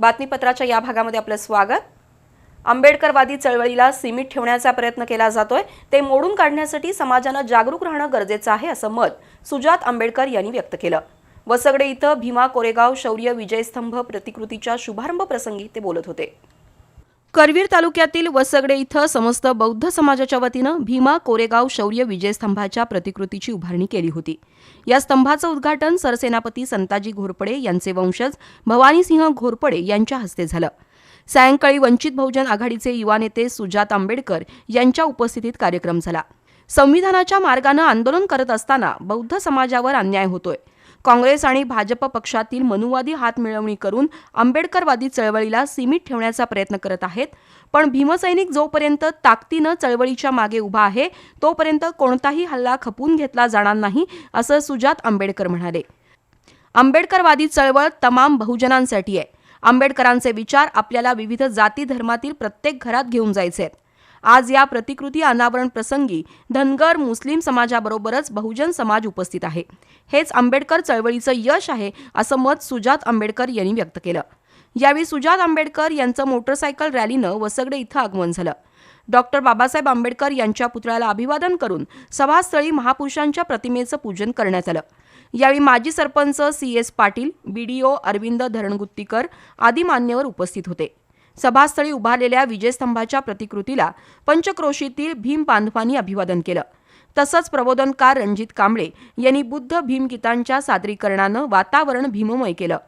बातमीपत्राच्या या भागामध्ये आपलं स्वागत. आंबेडकरवादी चळवळीला सीमित ठेवण्याचा प्रयत्न केला जातोय. ते मोडून काढण्यासाठी समाजानं जागरूक राहणं गरजेचं आहे असं मत सुजात आंबेडकर यांनी व्यक्त केलं. वसगडे इथं भीमा कोरेगाव शौर्य विजयस्तंभ प्रतिकृतीच्या शुभारंभ प्रसंगी ते बोलत होते. करवीर तालुक्यातील वसगडे इथं समस्त बौद्ध समाजाच्या वतीनं भीमा कोरेगाव शौर्य विजय स्तंभाच्या प्रतिकृतीची उभारणी केली होती. या स्तंभाचं उद्घाटन सरसेनापती संताजी घोरपडे यांचे वंशज भवानीसिंह घोरपडे यांच्या हस्ते झालं. सायंकाळी वंचित बहुजन आघाडीचे युवा नेते सुजात आंबेडकर यांच्या उपस्थितीत कार्यक्रम झाला. संविधानाच्या मार्गानं आंदोलन करत असताना बौद्ध समाजावर अन्याय होतोय. काँग्रेस आणि भाजप पक्षातील मनुवादी हातमिळवणी करून आंबेडकरवादी चळवळीला सीमित ठेवण्याचा प्रयत्न करत आहेत. पण भीमसैनिक जोपर्यंत ताकदीनं चळवळीच्या मागे उभा आहे तोपर्यंत कोणताही हल्ला खपून घेतला जाणार नाही असं सुजात आंबेडकर म्हणाले. आंबेडकरवादी चळवळ तमाम बहुजनांसाठी आहे. आंबेडकरांचे विचार आपल्याला विविध जाती धर्मातील प्रत्येक घरात घेऊन जायचे आहेत. आज या प्रतिकृती अनावरण प्रसंगी धनगर मुस्लिम समाजाबरोबरच बहुजन समाज उपस्थित आहे. हेच आंबेडकर चळवळीचं यश आहे असं मत सुजात आंबेडकर यांनी व्यक्त केलं. यावेळी सुजात आंबेडकर यांचं मोटरसायकल रॅलीनं वसगडे इथं आगमन झालं. डॉक्टर बाबासाहेब आंबेडकर यांच्या पुतळ्याला अभिवादन करून सभास्थळी महापुरुषांच्या प्रतिमेचं पूजन करण्यात आलं. यावेळी माजी sarpanch C S Patil B D O Arvind Dharangutikar आदी मान्यवर उपस्थित होते. सभास्थळी उभारलेल्या विजयस्तंभाच्या प्रतिकृतीला पंचक्रोशीतील भीम बांधवांनी अभिवादन केलं. तसंच प्रबोधनकार रणजित कांबळे यांनी बुद्ध भीमगीतांच्या सादरीकरणानं वातावरण भीममय केलं.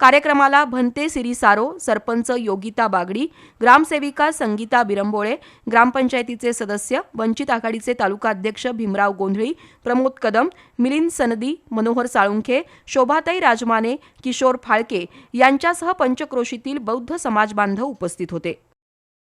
कार्यक्रमाला भंते सिरी सारो सरपंच योगिता बागडी ग्रामसेविका संगीता बिरंबोळे ग्रामपंचायतीचे सदस्य वंचित आघाडीचे तालुका अध्यक्ष भीमराव गोंधळी प्रमोद कदम मिलिंद सनदी मनोहर साळुंखे शोभाताई राजमाने किशोर फाळके यांच्यासह पंचक्रोशीतील बौद्ध समाज बांधव उपस्थित होते.